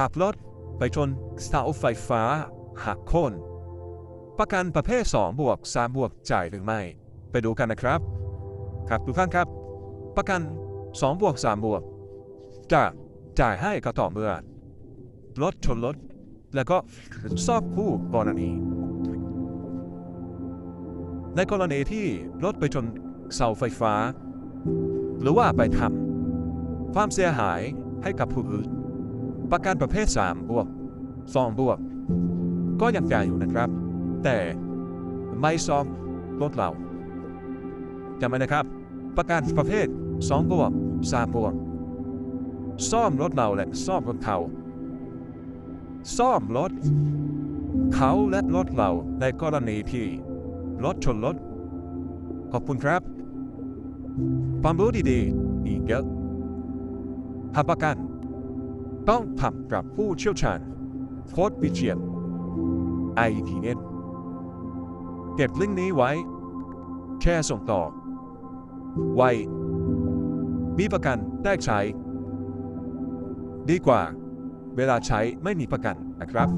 ขับรถไปชนเสาไฟฟ้า หักโค่นประกันประเภท 2 บวก 3 บวกจ่ายหรือไม่ ไปดูกันนะครับ ครับทุกท่านครับ ประกัน 2 บวก 3 บวก จะจ่ายให้ก็ต่อเมื่อรถชนรถแล้วก็สอบคู่กรณีในกรณีที่รถไปชนเสาไฟฟ้า หรือว่าไปทำความเสียหายให้กับผู้อื่น ประกันประเภท3บวก2บวก ก็ยังจ่ายอยู่นะครับ แต่ไม่ซ่อมรถเราจำไว้นะครับ ประกันประเภท2บวก3บวกซ่อมรถเราและซ่อมรถเขาซ่อมรถเขาและรถเราในกรณีที่รถชนรถขอบคุณครับความรู้ดีๆอีกเยอะทำประกัน ต้องทำกับผู้เชี่ยวชาญโค้ดวิเชียนไอทีเน็ตเก็บลิงก์นี้ไว้แชร์ส่งต่อ ไว้ มีประกันได้ใช้ ดีกว่า เวลาใช้ไม่มีประกันนะครับ